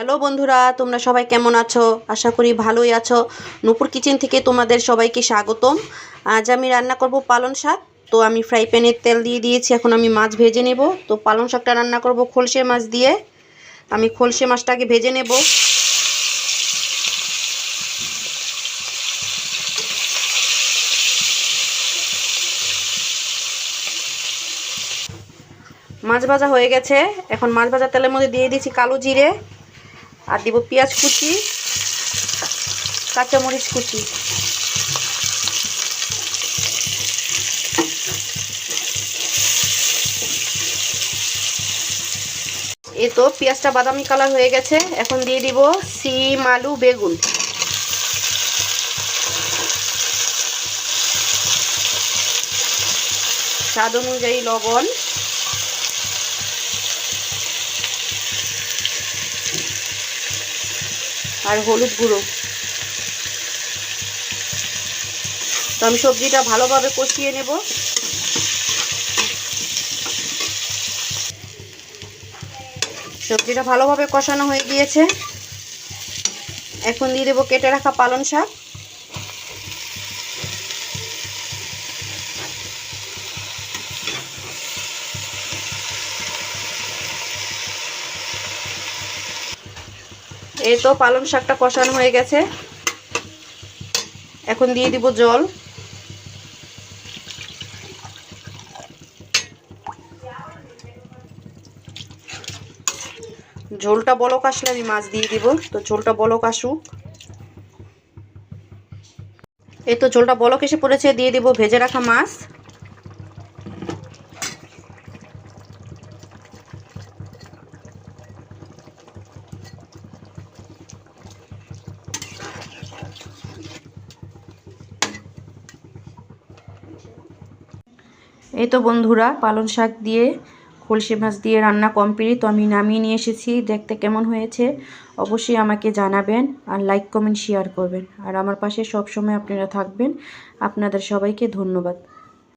Hello বন্ধুরা, তোমরা সবাই কেমন আছো? আশা করি ভালোই আছো। নূপুর কিচেন থেকে তোমাদের সবাইকে স্বাগতম। আজ আমি রান্না করব পালং শাক। তো আমি ফ্রাই প্যানের তেল দিয়ে দিয়েছি, এখন আমি মাছ ভেজে নেব। তো পালং শাকটা রান্না করব খোলসে মাছ দিয়ে। আমি খোলসে মাছটাকে ভেজে নেব। মাছ ভাজা হয়ে গেছে। এখন মাছ ভাজা তেলের মধ্যে দিয়ে দিয়েছি কালো জিরে। আর দিব পেঁয়াজ কুচি, কাঁচামরিচ কুচি। এ তো পেঁয়াজটা বাদামি কালার হয়ে গেছে, এখন দিয়ে দিব সিম, আলু, বেগুন। স্বাদ অনুযায়ী লবণ। আর হলুদ গুঁড়ো। তো আমি সবজিটা ভালোভাবে কষিয়ে নেব। সবজিটা ভালোভাবে কষানো হয়ে গিয়েছে। এখন দিয়ে দেবো কেটে রাখা পালং শাক। এই তো পালং শাকটা কষানো হয়ে গেছে। এখন দিয়ে দিব জল। ঝোলটা বলক আসলে আমি মাছ দিয়ে দিব, তো ঝোলটা বলক আসুক। এই তো ঝোলটা বলক এসে পড়েছে, দিয়ে দিব ভেজে রাখা মাছ। এই তো বন্ধুরা, পালং শাক দিয়ে কলসি মাছ দিয়ে রান্না কমপ্লিট তো আমি নামিয়ে নিয়ে এসেছি, দেখতে কেমন হয়েছে অবশ্যই আমাকে জানাবেন আর লাইক কমেন্ট শেয়ার করবেন। আর আমার পাশে সবসময় আপনারা থাকবেন। আপনাদের সবাইকে ধন্যবাদ।